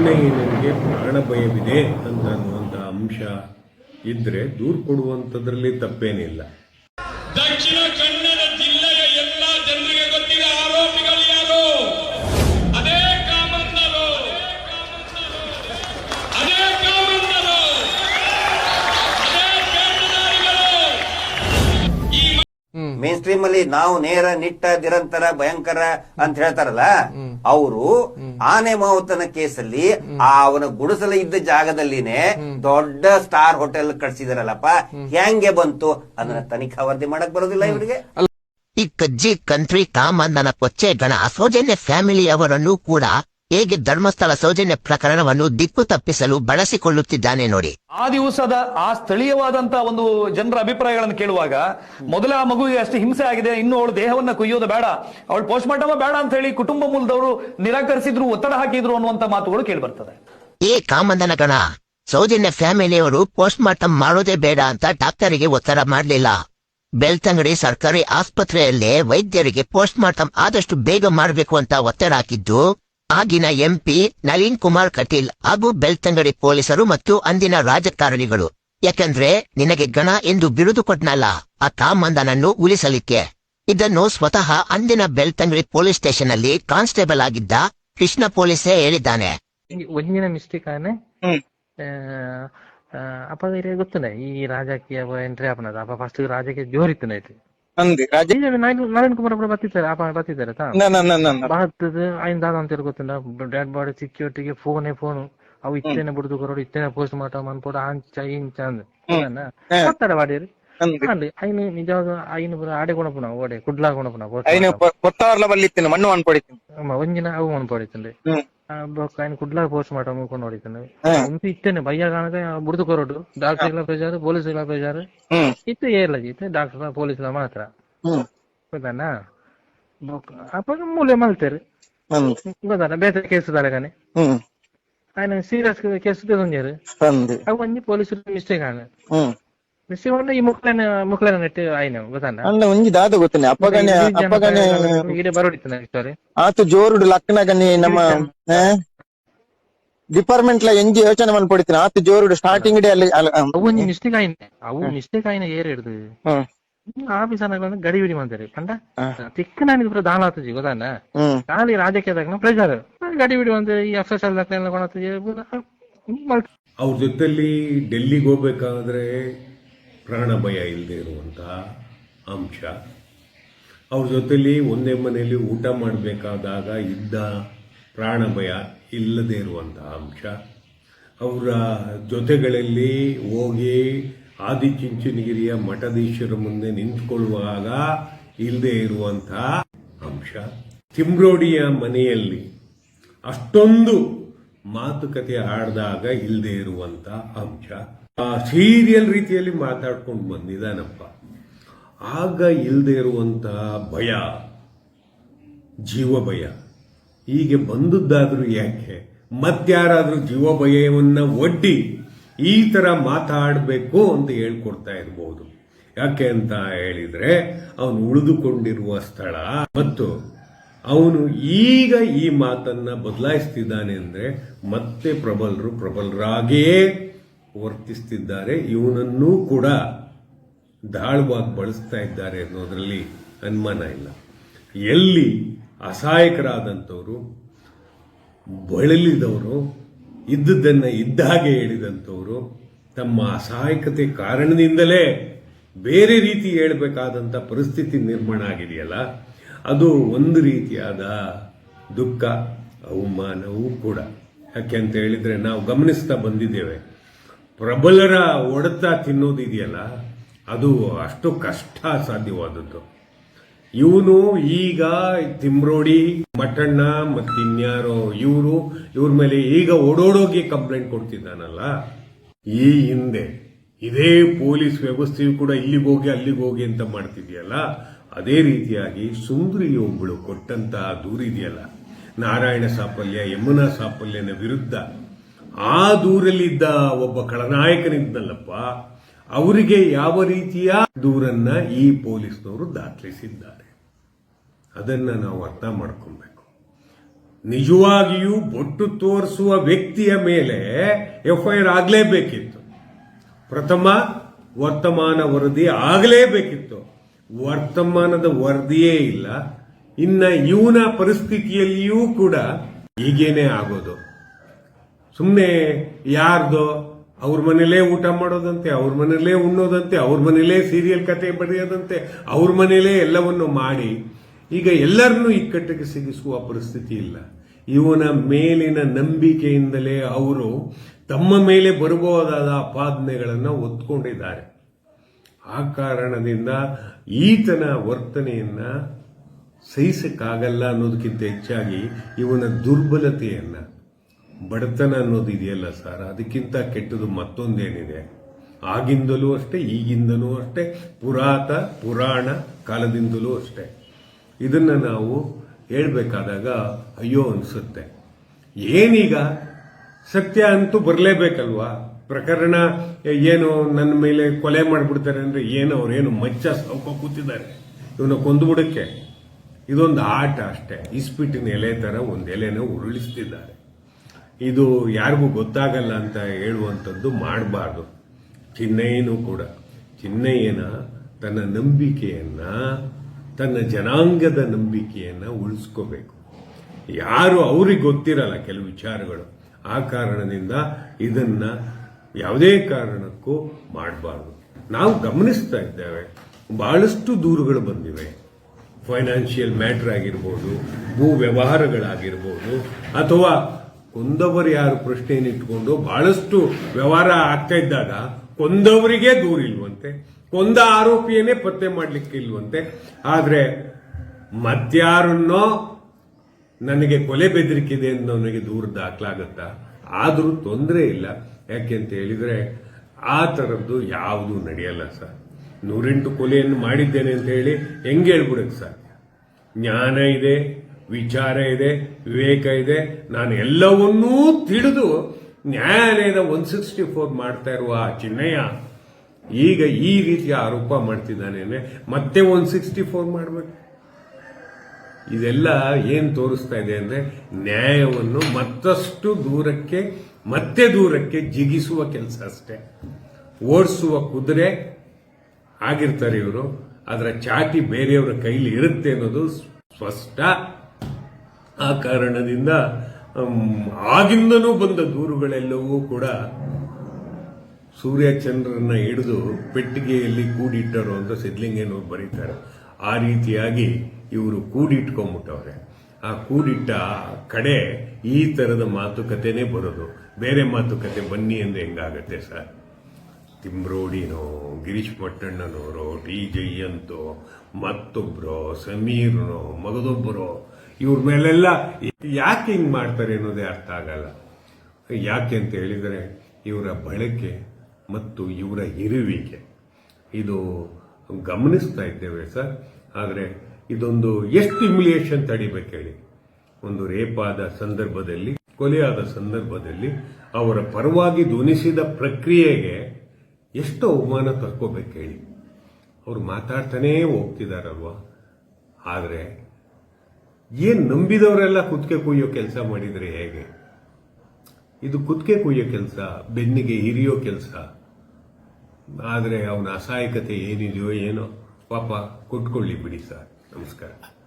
ಸುಮ್ಮನೆ ನನಗೆ ಪ್ರಾಣ ಭಯವಿದೆ ಅಂತ ಅನ್ನುವಂಥ ಅಂಶ ಇದ್ರೆ ದೂರು ಕೊಡುವಂಥದ್ರಲ್ಲಿ ತಪ್ಪೇನಿಲ್ಲ. ದಕ್ಷಿಣ ಕನ್ನಡ ಸ್ಟ್ರೀಮ್ ಅಲ್ಲಿ ನಾವು ನೇರ, ನಿಟ್ಟ, ನಿರಂತರ, ಭಯಂಕರ ಅಂತ ಹೇಳ್ತಾರಲ್ಲ, ಅವರು ಆನೆ ಮಾವುತನ ಕೇಸಲ್ಲಿ ಆ ಅವನ ಗುಡಿಸಲ ಇದ್ದ ಜಾಗದಲ್ಲಿನೇ ದೊಡ್ಡ ಸ್ಟಾರ್ ಹೋಟೆಲ್ ಕಟ್ಸಿದಾರಲ್ಲಪ್ಪ. ಹೆಂಗೆ ಬಂತು ಅದನ್ನ ತನಿಖಾ ವರದಿ ಮಾಡಕ್ ಬರೋದಿಲ್ಲ ಇವರಿಗೆ. ಈ ಕಜ್ಜಿ, ಕಂತ್ರಿ ಕಾಮಂದನ ಕೊಚ್ಚೆ, ಗಣ ಅಸೋಜನ್ಯ ಫ್ಯಾಮಿಲಿ ಅವರನ್ನು ಕೂಡ ಹೇಗೆ ಧರ್ಮಸ್ಥಳ ಸೌಜನ್ಯ ಪ್ರಕರಣವನ್ನು ದಿಕ್ಕು ತಪ್ಪಿಸಲು ಬಳಸಿಕೊಳ್ಳುತ್ತಿದ್ದಾನೆ ನೋಡಿ. ಆ ದಿವಸದ ಆ ಸ್ಥಳೀಯವಾದಂತಹ ಒಂದು ಜನರ ಅಭಿಪ್ರಾಯಗಳನ್ನು ಕೇಳುವಾಗ ಮೊದಲ ಆ ಮಗುವಿಗೆ ಅಷ್ಟು ಹಿಂಸೆ ಆಗಿದೆ ಇನ್ನು ಅವಳು ದೇಹವನ್ನ ಕುಯ್ಯೋದು ಬೇಡ ಅವಳು ಪೋಸ್ಟ್ ಮಾರ್ಟಮ ಬೇಡ ಅಂತ ಹೇಳಿ ಕುಟುಂಬ ಮೂಲದವರು ನಿರಾಕರಿಸಿದ್ರು ಒತ್ತಡ ಹಾಕಿದ್ರು ಅನ್ನುವಂತ ಮಾತುಗಳು ಕೇಳಿ ಬರ್ತದೆ ಏ ಕಾಮಂದನ ಗಣ ಸೌಜನ್ಯ ಫ್ಯಾಮಿಲಿಯವರು ಪೋಸ್ಟ್ ಮಾರ್ಟಮ್ ಮಾಡೋದೇ ಬೇಡ ಅಂತ ಡಾಕ್ಟರಿಗೆ ಒತ್ತಡ ಮಾಡಲಿಲ್ಲ. ಬೆಳ್ತಂಗಡಿ ಸರ್ಕಾರಿ ಆಸ್ಪತ್ರೆಯಲ್ಲೇ ವೈದ್ಯರಿಗೆ ಪೋಸ್ಟ್ ಮಾರ್ಟಮ್ ಆದಷ್ಟು ಬೇಗ ಮಾಡಬೇಕು ಅಂತ ಒತ್ತಡ ಹಾಕಿದ್ದು ಆಗಿನ ಎಂಪಿ ನಳಿನ್ ಕುಮಾರ್ ಕಟೀಲ್ ಹಾಗೂ ಬೆಳ್ತಂಗಡಿ ಪೊಲೀಸರು ಮತ್ತು ಅಂದಿನ ರಾಜಕಾರಣಿಗಳು. ಯಾಕಂದ್ರೆ ನಿನಗೆ ಗಣ ಎಂದು ಬಿರುದು ಕೊಟ್ನಲ್ಲ ಆ ಕಾಮಂದನನ್ನು ಉಳಿಸಲಿಕ್ಕೆ. ಇದನ್ನು ಸ್ವತಃ ಅಂದಿನ ಬೆಳ್ತಂಗಡಿ ಪೊಲೀಸ್ ಸ್ಟೇಷನ್ ಅಲ್ಲಿ ಕಾನ್ಸ್ಟೇಬಲ್ ಆಗಿದ್ದ ಕೃಷ್ಣ ಪೊಲೀಸೇ ಹೇಳಿದ್ದಾನೆ. ಒಂದಿನ ಮಿಸ್ಟೇಕ್ ಆನೆ ಅಪ್ಪ ಗೊತ್ತನೆ ಈ ರಾಜಕೀಯ ಎಂಟ್ರಿ ಆಪನದ ಅಪ್ಪ ಫಸ್ಟ್ ರಾಜಕೀಯ ಜೋರಿತ್ತು ಅಂದಿ ರಾಜ ನಳಿನ್ ಕುಮಾರ್ ಅವರು ಬರ್ತಿದ್ದಾರೆ ಅಪ್ಪ ಬರ್ತಿದ್ದಾರೆ ತಾ ನ- ನ- ನ- ನ- ನ. ಬರ್ತದ ಆಯ್ನ ದಾದ ಅಂತ ಗೊತ್ತುಂಡ ಡೆಡ್ ಬಾಡಿ ಸಿಕ್ಯೂರಿಟಿಗೆ ಫೋನೇ ಫೋನು ಅವು ಇತ್ತೇನೆ ಬಿಡುದು ಕೊರೋಡು ಇತ್ತೇನೆ ಪೋಸ್ಟ್ ಮಾರ್ಟಮ್ ಅನ್ಪೋಡು ಅಂಚ ಹಿಂಚ ಅಂದ್ ಬರ್ತಾರೆ ಬಾಡಿಯರು ಅಂದಿ ಅಲ್ಲಿ ಐನು ನಿಜವಾಗ ಐನು ಬರ ಆಡೆ ಗುಣಪುನ ಓಡೆ ಕುಡ್ಲಾ ಗುಣಪುನ అయిన కొత్తవర్ల వల్లిత్తిన మన్ను అనిపడిత్తిన ಒಂಜಿನ ಅವು ಅನ್ಪಡಿತ್ತಂಡೆ ಹ್ಮ್ ఆయన కుడ్లా పోస్ట్ మార్టం కొని ಹೊಡಿತಾನೆ ಹಾ. ಇಂತ ಇತ್ತೇನೆ ಭಯ್ಯ ಕಾಣಕ ಬುಡ್ದು ಕೊರೋಡು ಡಾಕ್ಟರ್ ಎಲ್ಲ ಪ್ರೆಜಾರ್ ಪೊಲೀಸ್ ಎಲ್ಲ ಪ್ರೆಜಾರ್ ಹ್ಮ್ ಇತ್ತು ಏರ್ಲ ಇತ್ತು ಡಾಕ್ಟರ್ ಪೊಲೀಸ್ ಮಾತ್ರ ಹ್ಮ್ ಗೊತ್ತಾನ ಅಪ್ಪ ಮೂಲೆ ಮಲ್ತೇರು ಅಂದಿ ಗೊತ್ತಾನ ಬೇರೆ ಕೇಸ್ ದಾರಗಾನೆ ಹ್ಮ್ ఆయన సీరియస్ కేసు తెంజారు అంది అవి అన్ని పోలీసులు మిస్టేక్ ఆయన ಹ್ಮ್ మిస్టేక్ ఉంటే ఈ ముక్కలైన ముక్కలైన నెట్ ఆయన ಗೊತ್ತಾನ ಅಲ್ಲ ಒಂಜಿ ದಾದ ಗೊತ್ತನೆ ಅಪ್ಪಗನೆ ಅಪ್ಪಗನೆ ఈడే బరోడిస్తున్నారు సారీ ಆತು ಜೋರುಡು ಲಕ್ಕನಗನಿ ನಮ್ಮ ಡಿಪಾರ್ಟ್ಮೆಂಟ್ ಲ ಎಂಜಿ ಯೋಚನೆ ಮನ್ಪಡಿತೀನಿ ಆತು ಜೋರುಡು ಸ್ಟಾರ್ಟಿಂಗ್ ಡೇ ಅಲ್ಲಿ ಅಲ್ಲ, ಆ, ಅವು ಒಂಜಿ ಮಿಸ್ಟೇಕ್ ಆಯ್ನ ಅವು ಮಿಸ್ಟೇಕ್ ಆಯ್ನ ಏರ್ ಹಿಡ್ದು ಹ್ಮ್ ಆಫೀಸ್ ಅನ್ನಗಳನ್ನ ಗಡಿ ಬಿಡಿ ಮಾಡ್ತಾರೆ ಕಂಡ ಹಾ. ತಿಕ್ಕ ನನಗೆ ಪುರ ದಾನ ಆತಜಿ ಗೊತ್ತಾನ ಹ್ಮ್ ಖಾಲಿ ರಾಜಕೀಯದಾಗ ಪ್ರೆಜರ್ ಗಡಿ ಬಿಡಿ ಒಂದು ಈ ಎಫ್ ಎಸ್ ಎಲ್ ಕೊಣತಜಿ ಅವ್ರ ಜೊತೆಲಿ ಡೆಲ್ಲಿಗೆ ಹೋಗ್ಬೇಕಾದ್ರೆ ಪ್ರಾಣ ಭಯ ಇಲ್ಲದೆ ಇರುವಂತಹ ಅಂಶ. ಅವ್ರ ಜೊತೆಲಿ ಒಂದೇ ಮನೆಯಲ್ಲಿ ಊಟ ಮಾಡಬೇಕಾದಾಗ ಇದ್ದ ಪ್ರಾಣಭಯ ಇಲ್ಲದೆ ಇರುವಂತಹ ಅಂಶ. ಅವರ ಜೊತೆಗಳಲ್ಲಿ ಹೋಗಿ ಆದಿಚುಂಚನಗಿರಿಯ ಮಠದೀಶ್ವರ ಮುಂದೆ ನಿಂತ್ಕೊಳ್ಳುವಾಗ ಇಲ್ಲದೆ ಇರುವಂತಹ ಅಂಶ. ತಿಮ್ರೋಡಿಯ ಮನೆಯಲ್ಲಿ ಅಷ್ಟೊಂದು ಮಾತುಕತೆ ಆಡಿದಾಗ ಇಲ್ಲದೆ ಇರುವಂತಹ ಅಂಶ. ಸೀರಿಯಲ್ ರೀತಿಯಲ್ಲಿ ಮಾತಾಡ್ಕೊಂಡು ಬಂದಿದ್ದಾನಪ್ಪ. ಆಗ ಇಲ್ಲದೆ ಇರುವಂತಹ ಭಯ ಜೀವ ಭಯ ಹೀಗೆ ಬಂದದ್ದಾದರೂ ಯಾಕೆ? ಮತ್ಯಾರಾದ್ರೂ ಜೀವ ಭಯವನ್ನು ಒಡ್ಡಿ ಈ ತರ ಮಾತಾಡಬೇಕು ಅಂತ ಹೇಳ್ಕೊಡ್ತಾ ಇರಬಹುದು ಯಾಕೆ ಅಂತ ಹೇಳಿದ್ರೆ, ಅವನು ಉಳಿದುಕೊಂಡಿರುವ ಸ್ಥಳ ಮತ್ತು ಅವನು ಈಗ ಈ ಮಾತನ್ನ ಬದಲಾಯಿಸ್ತಿದ್ದಾನೆ ಅಂದ್ರೆ ಮತ್ತೆ ಪ್ರಬಲರು ಪ್ರಬಲರಾಗಿಯೇ ವರ್ತಿಸ್ತಿದ್ದಾರೆ, ಇವನನ್ನೂ ಕೂಡ ದಾಳವಾಗಿ ಬಳಸ್ತಾ ಇದ್ದಾರೆ ಅನ್ನೋದರಲ್ಲಿ ಅನುಮಾನ ಇಲ್ಲ. ಎಲ್ಲಿ ಅಸಹಾಯಕರಾದಂಥವರು, ಬಳಲಿದವರು, ಇದ್ದದ್ದನ್ನು ಇದ್ದ ಹಾಗೆ ಹೇಳಿದಂಥವರು ತಮ್ಮ ಅಸಹಾಯಕತೆ ಕಾರಣದಿಂದಲೇ ಬೇರೆ ರೀತಿ ಹೇಳಬೇಕಾದಂಥ ಪರಿಸ್ಥಿತಿ ನಿರ್ಮಾಣ ಆಗಿದೆಯಲ್ಲ, ಅದು ಒಂದು ರೀತಿಯಾದ ದುಃಖ, ಅವಮಾನವೂ ಕೂಡ. ಯಾಕೆ ಅಂತ ಹೇಳಿದರೆ ನಾವು ಗಮನಿಸ್ತಾ ಬಂದಿದ್ದೇವೆ. ಪ್ರಬಲರ ಒಡೆತ ತಿನ್ನೋದಿದೆಯಲ್ಲ, ಅದು ಅಷ್ಟು ಕಷ್ಟ ಸಾಧ್ಯವಾದದ್ದು. ಇವನು ಈಗ ತಿಮ್ರೋಡಿ, ಮಠಣ್ಣ ಮತ್ತಿನ್ಯಾರೋ ಇವರು, ಇವ್ರ ಮೇಲೆ ಈಗ ಓಡೋಡೋಗಿ ಕಂಪ್ಲೇಂಟ್ ಕೊಡ್ತಿದ್ದಾನಲ್ಲ, ಈ ಹಿಂದೆ ಇದೇ ಪೊಲೀಸ್ ವ್ಯವಸ್ಥೆಯು ಕೂಡ ಇಲ್ಲಿಗೆ ಹೋಗಿ ಅಲ್ಲಿಗೆ ಹೋಗಿ ಅಂತ ಮಾಡ್ತಿದೆಯಲ್ಲ, ಅದೇ ರೀತಿಯಾಗಿ ಸುಂದರಿಯೊಬ್ಬಳು ಕೊಟ್ಟಂತಹ ದೂರಿದೆಯಲ್ಲ. ನಾರಾಯಣ ಸಾಫಲ್ಯ, ಯಮುನಾ ಸಾಫಲ್ಯನ ವಿರುದ್ಧ ಆ ದೂರಲ್ಲಿದ್ದ ಒಬ್ಬ ಖಳನಾಯಕನಿದ್ದಲ್ಲಪ್ಪ, ಅವರಿಗೆ ಯಾವ ರೀತಿಯ ದೂರನ್ನ ಈ ಪೊಲೀಸ್ನವರು ದಾಖಲಿಸಿದ್ದಾರೆ? ಅದನ್ನ ನಾವು ಅರ್ಥ ಮಾಡ್ಕೊಬೇಕು. ನಿಜವಾಗಿಯೂ ಬೊಟ್ಟು ತೋರಿಸುವ ವ್ಯಕ್ತಿಯ ಮೇಲೆ ಎಫ್ಐಆರ್ ಆಗಲೇಬೇಕಿತ್ತು. ಪ್ರಥಮ ವರ್ತಮಾನ ವರದಿ ಆಗಲೇಬೇಕಿತ್ತು. ವರ್ತಮಾನದ ವರದಿಯೇ ಇಲ್ಲ. ಇನ್ನ ಇವನ ಪರಿಸ್ಥಿತಿಯಲ್ಲಿಯೂ ಕೂಡ ಹೀಗೇನೆ ಆಗೋದು. ಸುಮ್ಮನೆ ಯಾರ್ದೋ ಅವ್ರ ಮನೇಲೇ ಊಟ ಮಾಡೋದಂತೆ, ಅವ್ರ ಮನೇಲೇ ಉಣ್ಣೋದಂತೆ, ಅವ್ರ ಮನೇಲೇ ಸೀರಿಯಲ್ ಕತೆ ಬರೆಯೋದಂತೆ, ಅವ್ರ ಮನೇಲೇ ಎಲ್ಲವನ್ನು ಮಾಡಿ, ಈಗ ಎಲ್ಲರನ್ನೂ ಇಕ್ಕಟ್ಟಿಗೆ ಸಿಗಿಸುವ ಪರಿಸ್ಥಿತಿ ಇಲ್ಲ. ಇವನ ಮೇಲಿನ ನಂಬಿಕೆಯಿಂದಲೇ ಅವರು ತಮ್ಮ ಮೇಲೆ ಬರಬಹುದಾದ ಅಪಾದನೆಗಳನ್ನು ಒತ್ಕೊಂಡಿದ್ದಾರೆ ಆ ಕಾರಣದಿಂದ ಈತನ ವರ್ತನೆಯನ್ನ ಸಹಿಸಕ್ಕಾಗಲ್ಲ ಅನ್ನೋದಕ್ಕಿಂತ ಹೆಚ್ಚಾಗಿ ಇವನ ದುರ್ಬಲತೆಯನ್ನ ಬಡತನ ಅನ್ನೋದು ಇದೆಯಲ್ಲ ಸರ್? ಅದಕ್ಕಿಂತ ಕೆಟ್ಟದು ಮತ್ತೊಂದೇನಿದೆ? ಆಗಿಂದಲೂ ಅಷ್ಟೇ ಈಗಿಂದಲೂ ಅಷ್ಟೇ, ಪುರಾತ, ಪುರಾಣ ಕಾಲದಿಂದಲೂ ಅಷ್ಟೇ. ಇದನ್ನ ನಾವು ಹೇಳಬೇಕಾದಾಗ ಅಯ್ಯೋ ಅನ್ಸುತ್ತೆ. ಏನೀಗ? ಸತ್ಯ ಅಂತೂ ಬರಲೇಬೇಕಲ್ವಾ? ಪ್ರಕರಣ ಏನು ನನ್ನ ಮೇಲೆ ಕೊಲೆ ಮಾಡಿಬಿಡ್ತಾರೆ ಅಂದ್ರೆ ಏನು ಅವ್ರೇನು ಮಚ್ಚ ಸೌಕ ಕೂತಿದ್ದಾರೆ? ಇವನ್ನ ಕೊಂದುಬಿಡಕ್ಕೆ? ಇದೊಂದು ಆಟ ಅಷ್ಟೇ. ಇಸ್ಪಿಟ್ಟಿನ ಎಲೆ ಥರ ಒಂದು ಎಲೆನ ಉರುಳಿಸ್ತಿದ್ದಾರೆ. ಇದು ಯಾರಿಗೂ ಗೊತ್ತಾಗಲ್ಲ ಅಂತ ಹೇಳುವಂಥದ್ದು ಮಾಡಬಾರ್ದು. ಚಿನ್ನಯ್ಯನೂ ಕೂಡ. ಚಿನ್ನಯ್ಯನ ತನ್ನ ನಂಬಿಕೆಯನ್ನ, ತನ್ನ ಜನಾಂಗದ ನಂಬಿಕೆಯನ್ನ ಉಳಿಸ್ಕೋಬೇಕು. ಯಾರು ಅವ್ರಿಗೆ ಗೊತ್ತಿರಲ್ಲ ಕೆಲವು ವಿಚಾರಗಳು. ಆ ಕಾರಣದಿಂದ ಇದನ್ನ ಯಾವುದೇ ಕಾರಣಕ್ಕೂ ಮಾಡಬಾರ್ದು. ನಾವು ಗಮನಿಸ್ತಾ ಇದ್ದೇವೆ. ಬಹಳಷ್ಟು ದೂರುಗಳು ಬಂದಿವೆ. ಫೈನಾನ್ಷಿಯಲ್ ಮ್ಯಾಟರ್ ಆಗಿರ್ಬೋದು, ಭೂ ವ್ಯವಹಾರಗಳಾಗಿರ್ಬೋದು, ಅಥವಾ ಕೊಂದವರು ಯಾರು ಪ್ರಶ್ನೆಯನ್ನು ಇಟ್ಕೊಂಡು ಬಹಳಷ್ಟು ವ್ಯವಹಾರ ಆಗ್ತಾ ಇದ್ದಾಗ ಕೊಂದವರಿಗೆ ದೂರಿಲ್ವಂತೆ ಕೊಂದ ಆರೋಪಿಯನ್ನೇ ಪತ್ತೆ ಮಾಡಲಿಕ್ಕೆ ಇಲ್ವಂತೆ. ಆದ್ರೆ ಮತ್ಯಾರನ್ನೋ ನನಗೆ ಕೊಲೆ ಬೆದರಿಕಿದೆ ಅಂತ ನನಗೆ ದೂರ ದಾಖಲಾಗತ್ತಾ? ಆದರೂ ತೊಂದರೆ ಇಲ್ಲ. ಯಾಕೆ ಅಂತ ಹೇಳಿದ್ರೆ ಆ ಥರದ್ದು ಯಾವುದು ನಡೆಯಲ್ಲ ಸರ್. ನೂರೆಂಟು ಕೊಲೆಯನ್ನು ಮಾಡಿದ್ದೇನೆ ಅಂತ ಹೇಳಿ ಹೆಂಗೆ ಹೇಳ್ಬಿಡಕ್ಕೆ ಸರ್ ಜ್ಞಾನ ಇದೆ ವಿಚಾರ ಇದೆ, ವಿವೇಕ ಇದೆ. ನಾನು ಎಲ್ಲವನ್ನೂ ತಿಳಿದು ನ್ಯಾಯಾಲಯದ ಒನ್ ಸಿಕ್ಸ್ಟಿ ಫೋರ್ ಮಾಡ್ತಾ ಇರುವ ಆ ಚಿನ್ನಯ್ಯ ಈಗ ಈ ರೀತಿಯ ಆರೋಪ ಮಾಡ್ತಿದ್ದಾನೆ ಮತ್ತೆ ಒನ್ ಸಿಕ್ಸ್ಟಿ ಫೋರ್ ಮಾಡಬೇಕು. ಇದೆಲ್ಲ ಏನು ತೋರಿಸ್ತಾ ಇದೆ ಅಂದ್ರೆ ನ್ಯಾಯವನ್ನು ಮತ್ತಷ್ಟು ದೂರಕ್ಕೆ, ಮತ್ತೆ ದೂರಕ್ಕೆ ಜಿಗಿಸುವ ಕೆಲಸ ಅಷ್ಟೇ. ಓಡಿಸುವ ಕುದುರೆ ಆಗಿರ್ತಾರೆ ಇವರು. ಅದರ ಚಾಟಿ ಬೇರೆಯವರ ಕೈಲಿ ಇರುತ್ತೆ ಅನ್ನೋದು ಸ್ಪಷ್ಟ. ಆ ಕಾರಣದಿಂದ ಆಗಿಂದನೂ ಬಂದ ದೂರುಗಳೆಲ್ಲವೂ ಕೂಡ ಸೂರ್ಯಚಂದ್ರನ ಹಿಡಿದು ಪೆಟ್ಟಿಗೆಯಲ್ಲಿ ಕೂಡಿಟ್ಟರು ಅಂತ ಸಿದ್ಲಿಂಗೇನವ್ರು ಬರೀತಾರೆ. ಆ ರೀತಿಯಾಗಿ ಇವರು ಕೂಡಿಟ್ಕೊಂಡ್ಬಿಟ್ಟವ್ರೆ. ಆ ಕೂಡಿಟ್ಟ ಕಡೆ ಈ ತರದ ಮಾತುಕತೆನೇ ಬರೋದು. ಬೇರೆ ಮಾತುಕತೆ ಬನ್ನಿ ಅಂದ್ರೆ ಹೆಂಗಾಗತ್ತೆ ಸರ್? ತಿಮ್ರೋಡಿನೋ ಗಿರೀಶ್ ಪಟ್ಟಣ್ಣನವರು ಟಿ ಜಯಂತೋ ಮತ್ತೊಬ್ಬರೋ ಸಮೀರ್ನೋ, ಮಗದೊಬ್ಬರೋ ಇವ್ರ ಮೇಲೆಲ್ಲ ಯಾಕೆ ಹಿಂಗೆ ಮಾಡ್ತಾರೆ ಅನ್ನೋದೇ ಅರ್ಥ ಆಗಲ್ಲ. ಯಾಕೆ ಅಂತ ಹೇಳಿದರೆ ಇವರ ಬಳಕೆ ಮತ್ತು ಇವರ ಇರುವಿಕೆ. ಇದು ಗಮನಿಸ್ತಾ ಇದ್ದೇವೆ ಸರ್. ಆದರೆ ಇದೊಂದು ಎಷ್ಟು ಇಮ್ಯುಲೇಷನ್ ತಡಿಬೇಕು ಹೇಳಿ. ಒಂದು ರೇಪಾದ ಸಂದರ್ಭದಲ್ಲಿ, ಕೊಲೆಯಾದ ಸಂದರ್ಭದಲ್ಲಿ ಅವರ ಪರವಾಗಿ ಧ್ವನಿಸಿದ ಪ್ರಕ್ರಿಯೆಗೆ ಎಷ್ಟು ಅವಮಾನ ತರ್ಕೋಬೇಕು ಹೇಳಿ. ಅವ್ರು ಮಾತಾಡ್ತಾನೇ ಹೋಗ್ತಿದಾರಲ್ವ? ಆದರೆ ಏನ್ ನಂಬಿದವರೆಲ್ಲ ಕುತ್ತಿಗೆ ಕುಯ್ಯೋ ಕೆಲಸ ಮಾಡಿದ್ರೆ ಹೇಗೆ? ಇದು ಕುತ್ತಿಗೆ ಕುಯ್ಯೋ ಕೆಲಸ, ಬೆನ್ನಿಗೆ ಹಿರಿಯೋ ಕೆಲಸ. ಆದರೆ ಅವನ ಅಸಹಾಯಕತೆ ಏನಿದೆಯೋ ಏನೋ, ಪಾಪ ಕೊಟ್ಕೊಳ್ಳಿ ಬಿಡಿ ಸರ್. ನಮಸ್ಕಾರ.